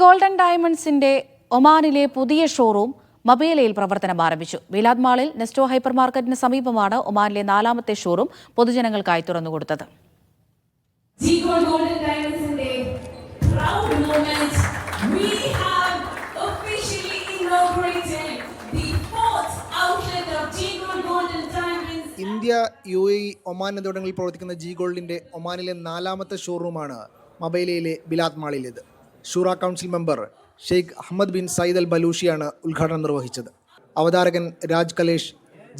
Golden ഡയമണ്ട്സിന്റെ ഒമാനിലെ പുതിയ showroom മബേലയിൽ പ്രവർത്തനം ആരംഭിച്ചു. വിലാദ് മാളിൽ നെസ്റ്റോ ഹൈപ്പർ മാർക്കറ്റിന് സമീപമാണ് ഒമാനിലെ നാലാമത്തെ ഷോറൂം പൊതുജനങ്ങൾക്കായി തുറന്നുകൊടുത്തത്. G Gold Golden Diamonds in the proud moment. We have officially inaugurated the fourth outlet of G Gold India U A E Oman എന്നിവിടങ്ങളിൽ പ്രവർത്തിക്കുന്ന ജി ഗോൾഡിന്റെ ഒമാനിലെ നാലാമത്തെ ഷോറൂമാണ് മബൈലയിലെ Bilad മാളിലേത്. Shura council member Sheikh Ahmed bin Sayyid Al ബലൂഷിയാണ് ഉദ്ഘാടനം നിർവഹിച്ചത്. അവതാരകൻ Raj Kalesh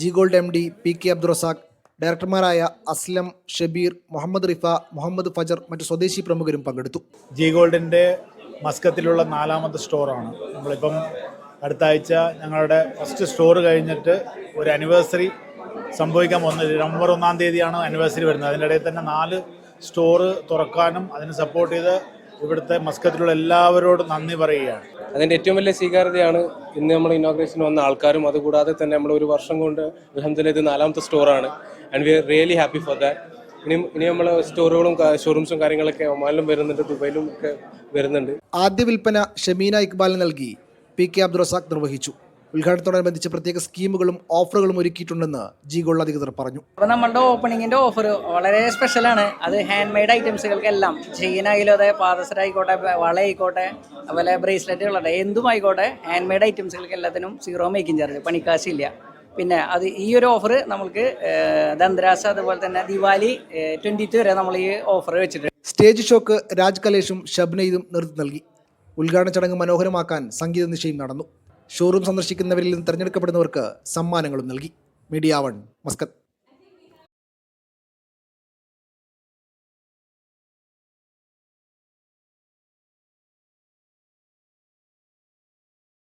G gold M D P K Abdurazak ഡയറക്ടർമാരായ Aslam Shabeer Muhammad Rifa Muhammad Fajar മറ്റു സ്വദേശി പ്രമുഖരും പങ്കെടുത്തു. ജി ഗോൾഡിന്റെ മസ്കത്തിലുള്ള നാലാമത്തെ സ്റ്റോറാണ്. നമ്മളിപ്പം അടുത്ത ആഴ്ച ഞങ്ങളുടെ ഫസ്റ്റ് സ്റ്റോർ കഴിഞ്ഞിട്ട് ഒരു അനിവേഴ്സറി സംഭവിക്കാൻ പോകുന്നത്. നവംബർ ഒന്നാം തീയതിയാണ് അനിവേഴ്സറി വരുന്നത്. അതിനിടയിൽ തന്നെ നാല് സ്റ്റോർ തുറക്കാനും അതിന് സപ്പോർട്ട് ചെയ്ത് ഇവിടുത്തെ മസ്കത്തിലുള്ള എല്ലാവരോടും നന്ദി പറയുകയാണ്. അതിന്റെ ഏറ്റവും വലിയ സ്വീകാര്യതയാണ് ഇന്ന് നമ്മൾ ഇനോഗ്രേഷൻ വന്ന ആൾക്കാരും അതുകൂടാതെ തന്നെ നമ്മൾ ഒരു വർഷം കൊണ്ട് അലഹമ്മദില്ല ഇത് നാലാമത്തെ സ്റ്റോറാണ് and we are really happy for that ഇനി ഇനി നമ്മൾ സ്റ്റോറുകളും ഷോറൂംസും കാര്യങ്ങളൊക്കെ ഒമാനിലും വരുന്നുണ്ട് ദുബൈയിലും ഒക്കെ വരുന്നുണ്ട്. ആദ്യ വിൽപ്പന ഷമീന ഇക്ബാലിന് നൽകി. പി കെ അബ്ദുറസാഖ് നിർവഹിച്ചു. ഉദ്ഘാടനത്തോടനുബന്ധിച്ച് പ്രത്യേക സ്കീമുകളും ഓഫറുകളും ഒരുക്കിയിട്ടുണ്ടെന്ന് ജി ഗോൾഡ് അധികൃതർ പറഞ്ഞു. അപ്പോൾ നമ്മുടെ ഓപ്പണിങ്ങിന്റെ ഓഫർ വളരെ സ്പെഷ്യലാണ് അത് ഹാൻഡ് മെയ്ഡ് ഐറ്റംസുകൾക്കെല്ലാം ചെയിൻ ആയാലും അതെ പാദസര ആയിക്കോട്ടെ വള ആയിക്കോട്ടെ അതുപോലെ ബ്രേസ്ലെറ്റുകളുടെ എന്തും ആയിക്കോട്ടെ ഹാൻഡ് മെയ്ഡ് ഐറ്റംസുകൾക്ക് എല്ലാത്തിനും സീറോ മേക്കിംഗ് ചാർജ് പണിക്കാശില്ല. പിന്നെ അത് ഈ ഒരു ഓഫർ നമുക്ക് ദന്തരാസ് അതുപോലെ തന്നെ ദിവാലി ട്വന്റി വരെ നമ്മൾ ഈ ഓഫർ വെച്ചിട്ടുണ്ട്. സ്റ്റേജ് ഷോക്ക് രാജ് കലേഷും ഷബ്നയിതും നേതൃത്വം നൽകി. ഉദ്ഘാടന ചടങ്ങ് മനോഹരമാക്കാൻ സംഗീത നിശയും നടന്നു. ഷോറൂം സന്ദർശിക്കുന്നവരിൽ നിന്ന് തിരഞ്ഞെടുക്കപ്പെടുന്നവർക്ക് സമ്മാനങ്ങളും നൽകി. Media one Muscat.